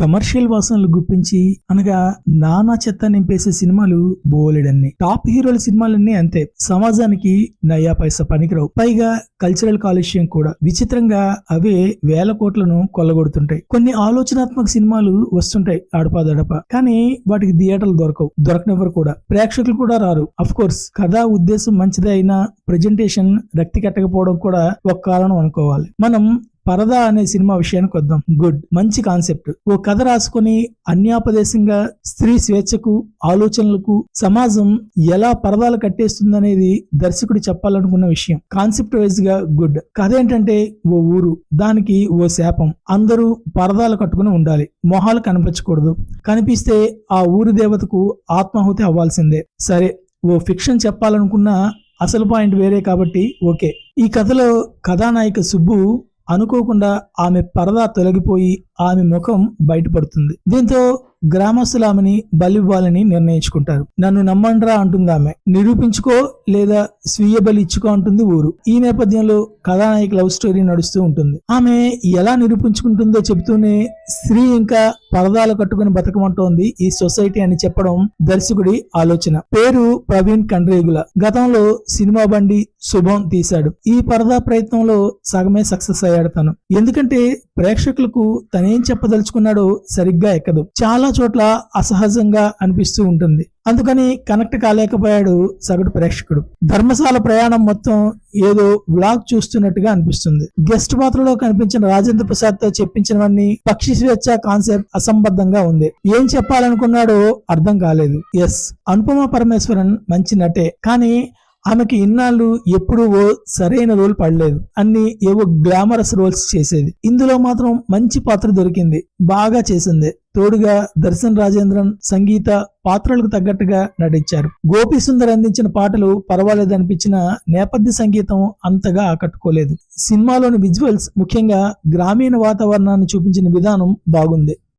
Commercial వాసనలు గుప్పించి అనగా నానా చెత్త నింపేసే సినిమాలు బోలెడన్ని. టాప్ హీరోల సినిమాలన్నీ అంతే. సమాజానికి నయా పైసా పనికిరావు. పైగా కల్చరల్ కాలుష్యం కూడా. విచిత్రంగా అవే వేల కోట్లను కొల్లగొడుతుంటాయి. కొన్ని ఆలోచనాత్మక సినిమాలు వస్తుంటాయి ఆడపాదడప. కానీ వాటికి థియేటర్లు దొరకవు. దొరకనివ్వరు కూడా. ప్రేక్షకులు కూడా రారు. అఫ్ కోర్స్ కథా ఉద్దేశం మంచిదే అయినా ప్రజెంటేషన్ రక్తి కట్టకపోవడం కూడా ఒక కారణం అనుకోవాలి. మనం పరదా అనే సినిమా విషయానికి వద్దాం. గుడ్. మంచి కాన్సెప్ట్. ఓ కథ రాసుకొని అన్యాపదేశంగా స్త్రీ స్వేచ్ఛకు ఆలోచనలకు సమాజం ఎలా పరదాలు కట్టేస్తుందనేది దర్శకుడు చెప్పాలనుకున్న విషయం. కాన్సెప్ట్ వైజ్గా గుడ్. కథ ఏంటంటే ఓ ఊరు దానికి ఓ శాపం. అందరూ పరదాలు కట్టుకుని ఉండాలి. మొహాలు కనిపించకూడదు. కనిపిస్తే ఆ ఊరి దేవతకు ఆత్మాహుతి అవ్వాల్సిందే. సరే ఓ ఫిక్షన్ చెప్పాలనుకున్న అసలు పాయింట్ వేరే కాబట్టి ఓకే. ఈ కథలో కథానాయిక సుబ్బు అనుకోకుండా ఆమె పరదా తొలగిపోయి ఆమె ముఖం బయటపడుతుంది. దీంతో గ్రామస్తులు ఆమెని బలివ్వాలని నిర్ణయించుకుంటారు. నన్ను నమ్మండ్రా అంటుంది ఆమె. నిరూపించుకో లేదా స్వీయ బలి ఇచ్చుకో అంటుంది ఊరు. ఈ నేపథ్యంలో కథానాయక లవ్ స్టోరీ నడుస్తూ ఉంటుంది. ఆమె ఎలా నిరూపించుకుంటుందో చెబుతూనే స్త్రీ ఇంకా పరదాలు కట్టుకుని బతకమంటోంది ఈ సొసైటీ అని చెప్పడం దర్శకుడి ఆలోచన. పేరు ప్రవీణ్ కండ్రేగుల. గతంలో సినిమా బండి శుభం తీశాడు. ఈ పరదా ప్రయత్నంలో సగమే సక్సెస్ అయ్యాడు తను. ఎందుకంటే ప్రేక్షకులకు తనేం చెప్పదలుచుకున్నాడో సరిగ్గా ఎక్కదు. చాలా చోట్ల అసహజంగా అనిపిస్తూ ఉంటుంది. అందుకని కనెక్ట్ కాలేకపోయాడు సగటు ప్రేక్షకుడు. ధర్మశాల ప్రయాణం మొత్తం ఏదో బ్లాగ్ చూస్తున్నట్టుగా అనిపిస్తుంది. గెస్ట్ పాత్రలో కనిపించిన రాజేంద్ర ప్రసాద్తో చెప్పించినవన్నీ పక్షి స్వేచ్ఛ కాన్సెప్ట్ అసంబద్ధంగా ఉంది. ఏం చెప్పాలనుకున్నాడో అర్థం కాలేదు. ఎస్ అనుపమ పరమేశ్వరన్ మంచి నటే. కానీ ఆమెకి ఇన్నాళ్ళు ఎప్పుడూ ఓ సరైన రోల్ పడలేదు. అన్ని ఏవో గ్లామరస్ రోల్స్ చేసేది. ఇందులో మాత్రం మంచి పాత్ర దొరికింది. బాగా చేసింది. తోడుగా దర్శన్ రాజేంద్రన్ సంగీత పాత్రలకు తగ్గట్టుగా నటించారు. గోపి సుందర్ అందించిన పాటలు పర్వాలేదు అనిపించిన నేపథ్య సంగీతం అంతగా ఆకట్టుకోలేదు. సినిమాలోని విజువల్స్ ముఖ్యంగా గ్రామీణ వాతావరణాన్ని చూపించిన విధానం బాగుంది.